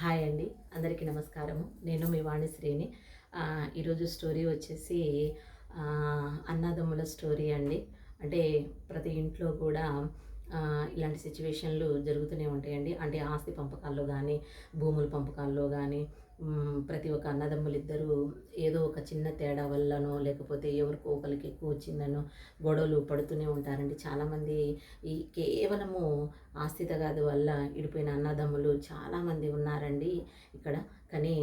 Hi అండి అందరికీ నమస్కారము. నేను మీ వాణిశ్రీని ఈరోజు స్టోరీ వచ్చేసి అన్నదమ్ముల స్టోరీ అండి. అంటే ప్రతి ఇంట్లో కూడా ఇలాంటి సిచ్యువేషన్లు జరుగుతూనే ఉంటాయండి. అంటే ఆస్తి పంపకాల్లో కానీ భూముల పంపకాల్లో కానీ ప్రతి ఒక్క అన్నదమ్ములు ఇద్దరు ఏదో ఒక చిన్న తేడా వల్లనో లేకపోతే ఎవరికో ఒకరికి ఎక్కువ వచ్చిందనో గొడవలు పడుతూనే ఉంటారండి. చాలామంది ఈ కేవలము ఆస్థితగాది వల్ల ఇడిపోయిన అన్నదమ్ములు చాలామంది ఉన్నారండి ఇక్కడ. కానీ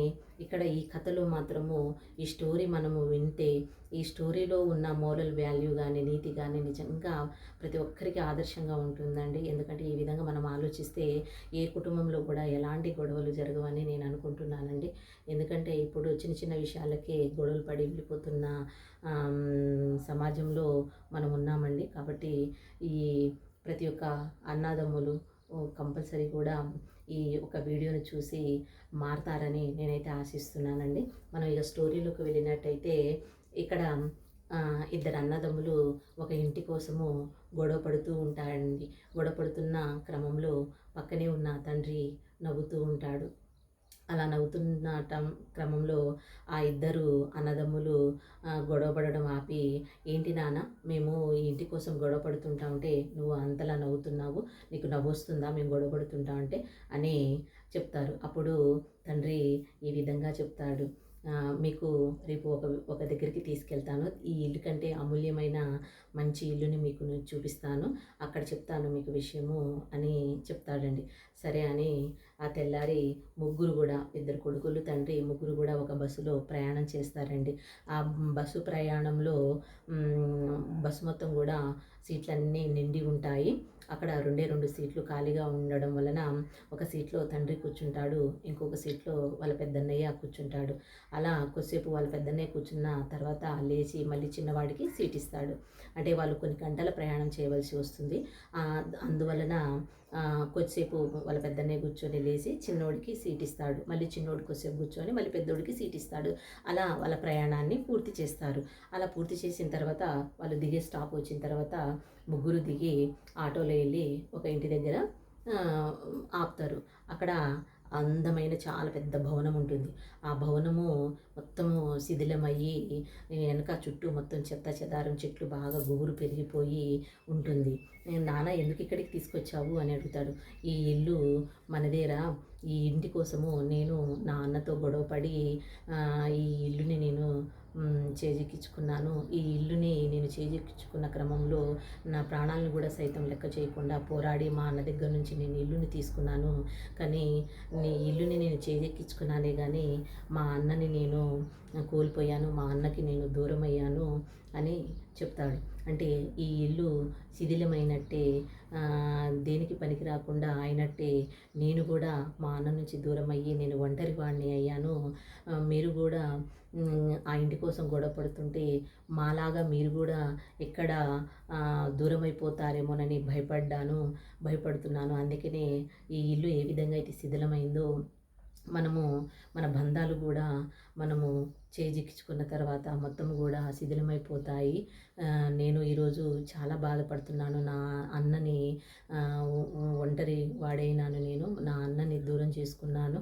ఇక్కడ ఈ కథలో మాత్రము ఈ స్టోరీ మనము వింటే ఈ స్టోరీలో ఉన్న మోరల్ వాల్యూ కానీ నీతి కానీ నిజంగా ప్రతి ఒక్కరికి ఆదర్శంగా ఉంటుందండి. ఎందుకంటే ఈ విధంగా మనం ఆలోచిస్తే ఏ కుటుంబంలో కూడా ఎలాంటి గొడవలు జరగవని నేను అనుకుంటున్నానండి. ఎందుకంటే ఇప్పుడు చిన్న చిన్న విషయాలకే గొడవలు పడి వెళ్ళిపోతున్న సమాజంలో మనం ఉన్నామండి. కాబట్టి ఈ ప్రతి ఒక్క అన్నదమ్ములు కంపల్సరీ కూడా ఈ ఒక వీడియోని చూసి మారతారని నేనైతే ఆశిస్తున్నానండి. మనం ఇక స్టోరీలోకి వెళ్ళినట్టయితే ఇక్కడ ఇద్దరు అన్నదమ్ములు ఒక ఇంటి కోసము గొడవ పడుతూ ఉంటారండి. గొడవ పడుతున్న క్రమంలో పక్కనే ఉన్న తండ్రి నవ్వుతూ ఉంటాడు. అలా నవ్వుతున్న టం- క్రమంలో ఆ ఇద్దరు అన్నదమ్ములు గొడవపడడం ఆపి ఏంటి నాన్న మేము ఈ ఇంటి కోసం గొడవ పడుతుంటా ఉంటే నువ్వు అంతలా నవ్వుతున్నావు నీకు నవ్వు వస్తుందా మేము గొడవ పడుతుంటా ఉంటే? అని చెప్తారు. అప్పుడు తండ్రి ఈ విధంగా చెప్తాడు. మీకు రేపు ఒక ఒక దగ్గరికి తీసుకెళ్తాను. ఈ ఇల్లు కంటే అమూల్యమైన మంచి ఇల్లుని మీకు చూపిస్తాను. అక్కడ చెప్తాను మీకు విషయము అని చెప్తాడండి. సరే అని ఆ తెల్లారి ముగ్గురు కూడా ఇద్దరు కొడుకులు తండ్రి ముగ్గురు కూడా ఒక బస్సులో ప్రయాణం చేస్తారండి. ఆ బస్సు ప్రయాణంలో బస్సు మొత్తం కూడా సీట్లన్నీ నిండి ఉంటాయి. అక్కడ రెండే రెండు సీట్లు ఖాళీగా ఉండడం వలన ఒక సీట్లో తండ్రి కూర్చుంటాడు ఇంకొక సీట్లో వాళ్ళ పెద్దన్నయ్య కూర్చుంటాడు. అలా కొద్దిసేపు వాళ్ళ పెద్దన్నయ్య కూర్చున్న తర్వాత లేచి మళ్ళీ చిన్నవాడికి సీట్ ఇస్తాడు. అంటే వాళ్ళు కొన్ని గంటల ప్రయాణం చేయవలసి వస్తుంది. అందువలన కొద్దిసేపు వాళ్ళ పెద్దనే కూర్చొని లేచి చిన్నోడికి సీట్ ఇస్తాడు. మళ్ళీ చిన్నోడికి కొద్దిసేపు కూర్చొని మళ్ళీ పెద్దోడికి సీట్ ఇస్తాడు. అలా వాళ్ళ ప్రయాణాన్ని పూర్తి చేస్తారు. అలా పూర్తి చేసిన తర్వాత వాళ్ళు దిగే స్టాప్ వచ్చిన తర్వాత ముగ్గురు దిగి ఆటోలో వెళ్ళి ఒక ఇంటి దగ్గర ఆపుతారు. అక్కడ అందమైన చాలా పెద్ద భవనం ఉంటుంది. ఆ భవనము మొత్తము శిథిలమయ్యి వెనక చుట్టూ మొత్తం చెత్త చెదారం చెట్లు బాగా గుబురు పెరిగిపోయి ఉంటుంది. నాన్న ఎందుకు ఇక్కడికి తీసుకొచ్చావు? అని అడుగుతాడు. ఈ ఇల్లు మనదేరా ఈ ఇంటి కోసము నేను నా అన్నతో గొడవపడి ఈ ఇల్లుని నేను చేజెక్కించుకున్నాను. ఈ ఇల్లుని నేను చేజిక్కించుకున్న క్రమంలో నా ప్రాణాలను కూడా సైతం లెక్క చేయకుండా పోరాడి మా అన్న దగ్గర నుంచి నేను ఇల్లుని తీసుకున్నాను. కానీ నీ ఇల్లుని నేను చేజెక్కించుకున్నానే కానీ మా అన్నని నేను కోల్పోయాను. మా అన్నకి నేను దూరం అయ్యాను అని చెప్తాడు. అంటే ఈ ఇల్లు శిథిలమైనట్టే దేనికి పనికి రాకుండా అయినట్టే నేను కూడా మా అన్న నుంచి దూరం అయ్యి నేను ఒంటరి వాడిని అయ్యాను. మీరు కూడా ఆ ఇంటి కోసం గొడవ పడుతుంటే మాలాగా మీరు కూడా ఎక్కడ దూరం అయిపోతారేమోనని భయపడ్డాను భయపడుతున్నాను. అందుకనే ఈ ఇల్లు ఏ విధంగా అయితే శిథిలమైందో మనము మన బంధాలు కూడా మనము చేజిక్కించుకున్న తర్వాత మొత్తం కూడా శిథిలమైపోతాయి. నేను ఈరోజు చాలా బాధపడుతున్నాను. నా అన్నని ఒంటరి వాడైనాను నేను. నా అన్నని దూరం చేసుకున్నాను.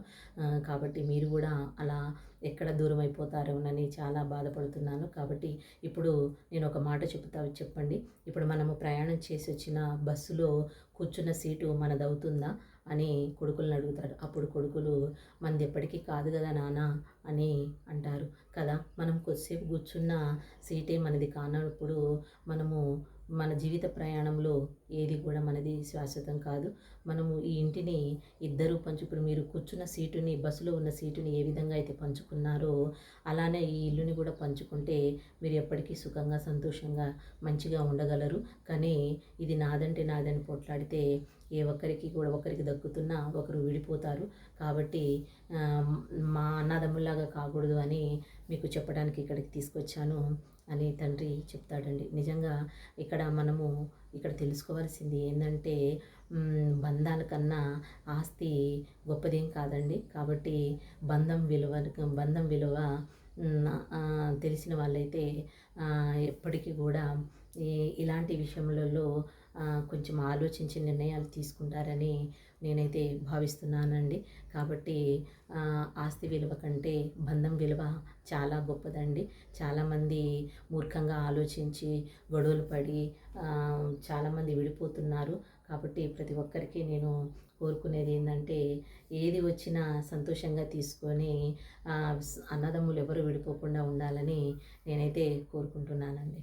కాబట్టి మీరు కూడా అలా ఎక్కడ దూరం అయిపోతారోనని చాలా బాధపడుతున్నాను. కాబట్టి ఇప్పుడు నేను ఒక మాట చెప్తా చెప్పండి. ఇప్పుడు మనము ప్రయాణం చేసి వచ్చిన బస్సులో కూర్చున్న సీటు మనదవుతుందా? అని కొడుకులను అడుగుతాడు. అప్పుడు కొడుకులు మనది ఎప్పటికీ కాదు కదా నాన్న అని అంటారు. కదా మనం కొద్దిసేపు కూర్చున్న సీటే మనది కానప్పుడు మనము మన జీవిత ప్రయాణంలో ఏది కూడా మనది శాశ్వతం కాదు. మనము ఈ ఇంటిని ఇద్దరు పంచుకుని మీరు కూర్చున్న సీటుని బస్సులో ఉన్న సీటుని ఏ విధంగా అయితే పంచుకున్నారో అలానే ఈ ఇల్లుని కూడా పంచుకుంటే మీరు ఎప్పటికీ సుఖంగా సంతోషంగా మంచిగా ఉండగలరు. కానీ ఇది నాదంటే నాదని పోట్లాడితే ఏ ఒక్కరికి కూడా ఒకరికి దక్కుతున్నా ఒకరు విడిపోతారు. కాబట్టి మా అన్నదమ్ములాగా కాకూడదు అని మీకు చెప్పడానికి ఇక్కడికి తీసుకొచ్చాను అని తండ్రి చెప్తాడండి. నిజంగా ఇక్కడ మనము ఇక్కడ తెలుసుకోవాల్సింది ఏంటంటే బంధాల కన్నా ఆస్తి గొప్పదేం కాదండి. కాబట్టి బంధం విలువ బంధం విలువ తెలిసిన వాళ్ళైతే ఎప్పటికీ కూడా ఈ ఇలాంటి విషయములలో కొంచెం ఆలోచించి నిర్ణయాలు తీసుకుంటారని నేనైతే భావిస్తున్నానండి. కాబట్టి ఆస్తి విలువ కంటే బంధం విలువ చాలా గొప్పదండి. చాలామంది మూర్ఖంగా ఆలోచించి గొడవలు పడి చాలామంది విడిపోతున్నారు. కాబట్టి ప్రతి ఒక్కరికి నేను కోరుకునేది ఏంటంటే ఏది వచ్చినా సంతోషంగా తీసుకొని అన్నదమ్ములు ఎవరు విడిపోకుండా ఉండాలని నేనైతే కోరుకుంటున్నానండి.